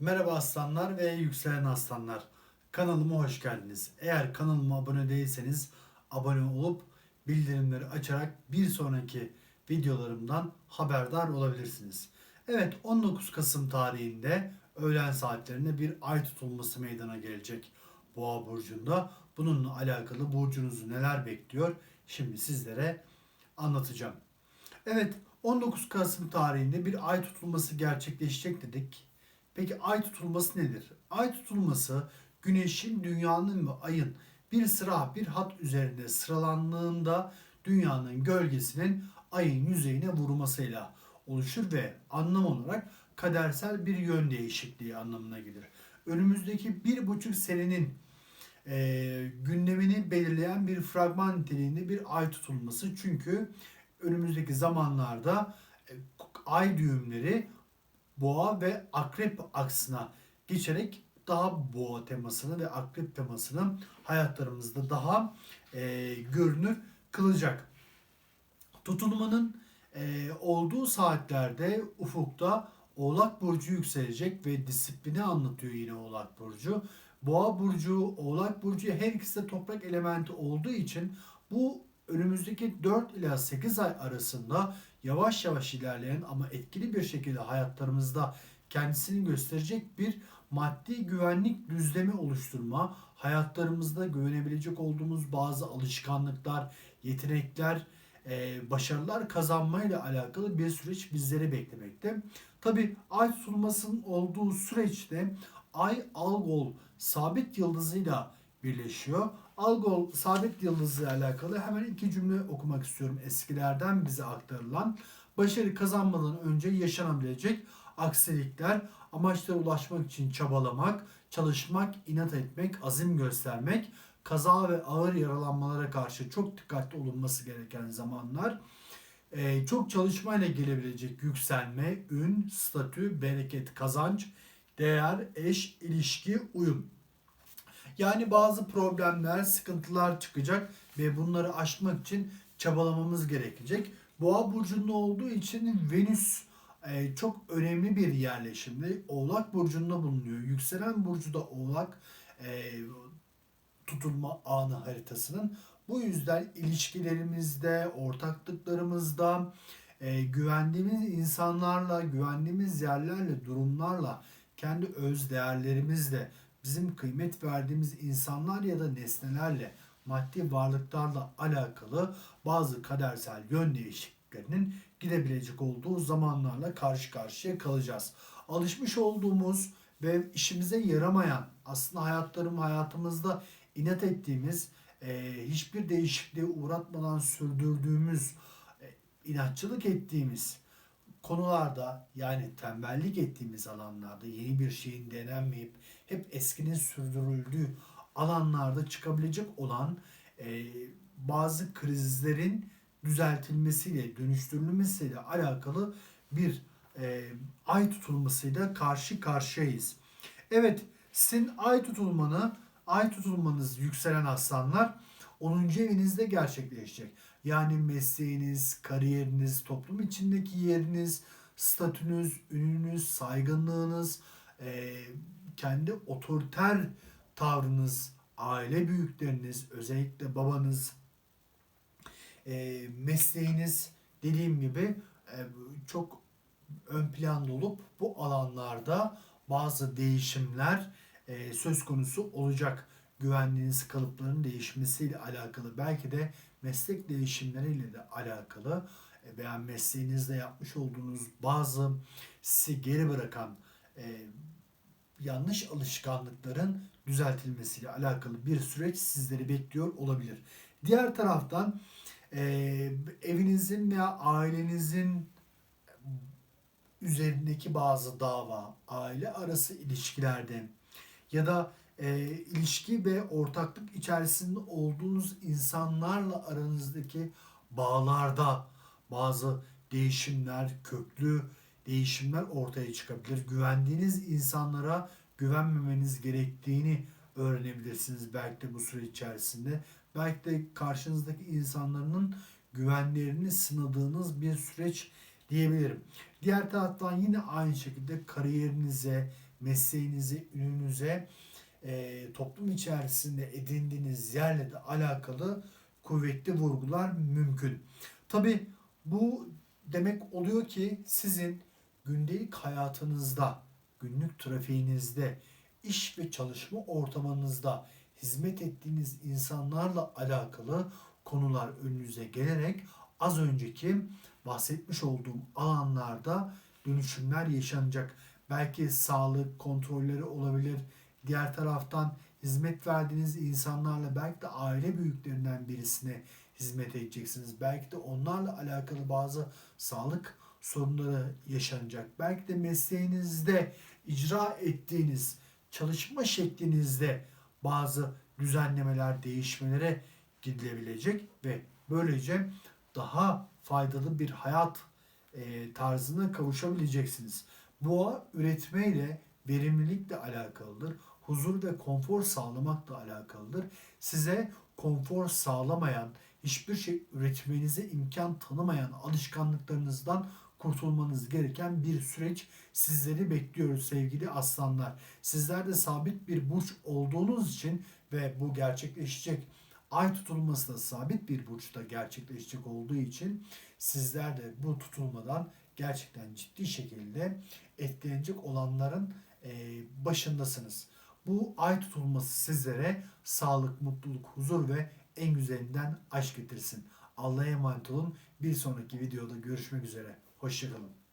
Merhaba aslanlar ve yükselen aslanlar. Kanalıma hoş geldiniz. Eğer kanalıma abone değilseniz abone olup bildirimleri açarak bir sonraki videolarımdan haberdar olabilirsiniz. Evet 19 Kasım tarihinde öğlen saatlerinde bir ay tutulması meydana gelecek Boğa burcunda. Bununla alakalı burcunuzu neler bekliyor şimdi sizlere anlatacağım. Evet 19 Kasım tarihinde bir ay tutulması gerçekleşecek dedik. Peki ay tutulması nedir? Ay tutulması güneşin, dünyanın ve ayın bir sıra bir hat üzerinde sıralandığında dünyanın gölgesinin ayın yüzeyine vurmasıyla oluşur ve anlam olarak kadersel bir yön değişikliği anlamına gelir. Önümüzdeki bir buçuk senenin e, gündemini belirleyen bir fragman niteliğinde bir ay tutulması. Çünkü önümüzdeki zamanlarda e, ay düğümleri boğa ve akrep aksına geçerek daha boğa temasını ve akrep temasını hayatlarımızda daha e, görünür kılacak. Tutulmanın e, olduğu saatlerde ufukta Oğlak Burcu yükselecek ve disiplini anlatıyor yine Oğlak Burcu. Boğa Burcu, Oğlak Burcu her ikisi de toprak elementi olduğu için bu önümüzdeki 4 ila 8 ay arasında yavaş yavaş ilerleyen ama etkili bir şekilde hayatlarımızda kendisini gösterecek bir maddi güvenlik düzlemi oluşturma, hayatlarımızda güvenebilecek olduğumuz bazı alışkanlıklar, yetenekler, e, başarılar kazanmayla alakalı bir süreç bizleri beklemekte. Tabi ay tutulmasının olduğu süreçte ay Algol sabit yıldızıyla birleşiyor. Algol sabit yıldızı ile alakalı hemen iki cümle okumak istiyorum eskilerden bize aktarılan. Başarı kazanmadan önce yaşanabilecek aksilikler, amaçlara ulaşmak için çabalamak, çalışmak, inat etmek, azim göstermek, kaza ve ağır yaralanmalara karşı çok dikkatli olunması gereken zamanlar. Ee, çok çalışmayla gelebilecek yükselme, ün, statü, bereket, kazanç, değer, eş, ilişki, uyum. Yani bazı problemler, sıkıntılar çıkacak ve bunları aşmak için çabalamamız gerekecek. Boğa burcunda olduğu için Venüs e, çok önemli bir yerleşimde. Oğlak burcunda bulunuyor. Yükselen burcu da Oğlak e, tutulma anı haritasının. Bu yüzden ilişkilerimizde, ortaklıklarımızda, e, güvendiğimiz insanlarla, güvendiğimiz yerlerle, durumlarla, kendi öz değerlerimizle, bizim kıymet verdiğimiz insanlar ya da nesnelerle, maddi varlıklarla alakalı bazı kadersel yön değişikliklerinin gidebilecek olduğu zamanlarla karşı karşıya kalacağız. Alışmış olduğumuz ve işimize yaramayan, aslında hayatlarım hayatımızda inat ettiğimiz, e, hiçbir değişikliğe uğratmadan sürdürdüğümüz, e, inatçılık ettiğimiz konularda yani tembellik ettiğimiz alanlarda yeni bir şeyin denenmeyip hep eskinin sürdürüldüğü alanlarda çıkabilecek olan e, bazı krizlerin düzeltilmesiyle, dönüştürülmesiyle alakalı bir e, ay tutulmasıyla karşı karşıyayız. Evet, sizin ay tutulmanı, ay tutulmanız yükselen aslanlar 10. evinizde gerçekleşecek. Yani mesleğiniz, kariyeriniz, toplum içindeki yeriniz, statünüz, ününüz, saygınlığınız, e, kendi otoriter tavrınız, aile büyükleriniz, özellikle babanız, e, mesleğiniz dediğim gibi e, çok ön planda olup bu alanlarda bazı değişimler söz konusu olacak. Güvenliğiniz kalıpların değişmesiyle alakalı belki de meslek değişimleriyle de alakalı e, veya mesleğinizde yapmış olduğunuz bazı sizi geri bırakan e, yanlış alışkanlıkların düzeltilmesiyle alakalı bir süreç sizleri bekliyor olabilir. Diğer taraftan e, evinizin veya ailenizin üzerindeki bazı dava, aile arası ilişkilerde ya da e, ilişki ve ortaklık içerisinde olduğunuz insanlarla aranızdaki bağlarda bazı değişimler, köklü değişimler ortaya çıkabilir. Güvendiğiniz insanlara güvenmemeniz gerektiğini öğrenebilirsiniz belki de bu süre içerisinde. Belki de karşınızdaki insanların güvenlerini sınadığınız bir süreç diyebilirim. Diğer taraftan yine aynı şekilde kariyerinize, mesleğinize, ününüze, e, toplum içerisinde edindiğiniz yerle de alakalı kuvvetli vurgular mümkün. Tabi bu demek oluyor ki sizin gündelik hayatınızda, günlük trafiğinizde, iş ve çalışma ortamınızda hizmet ettiğiniz insanlarla alakalı konular önünüze gelerek az önceki bahsetmiş olduğum alanlarda dönüşümler yaşanacak. Belki sağlık kontrolleri olabilir. Diğer taraftan hizmet verdiğiniz insanlarla belki de aile büyüklerinden birisine hizmet edeceksiniz. Belki de onlarla alakalı bazı sağlık sorunları yaşanacak. Belki de mesleğinizde icra ettiğiniz çalışma şeklinizde bazı düzenlemeler, değişmelere gidilebilecek ve böylece daha faydalı bir hayat e, tarzına kavuşabileceksiniz. Boğa üretmeyle, verimlilikle alakalıdır. Huzur ve konfor sağlamakla alakalıdır. Size konfor sağlamayan, hiçbir şey üretmenize imkan tanımayan alışkanlıklarınızdan kurtulmanız gereken bir süreç sizleri bekliyor sevgili aslanlar. Sizler de sabit bir burç olduğunuz için ve bu gerçekleşecek ay tutulması da sabit bir burçta gerçekleşecek olduğu için sizler de bu tutulmadan gerçekten ciddi şekilde etkilenecek olanların başındasınız. Bu ay tutulması sizlere sağlık, mutluluk, huzur ve en güzelinden aşk getirsin. Allah'a emanet olun. Bir sonraki videoda görüşmek üzere. Hoşçakalın.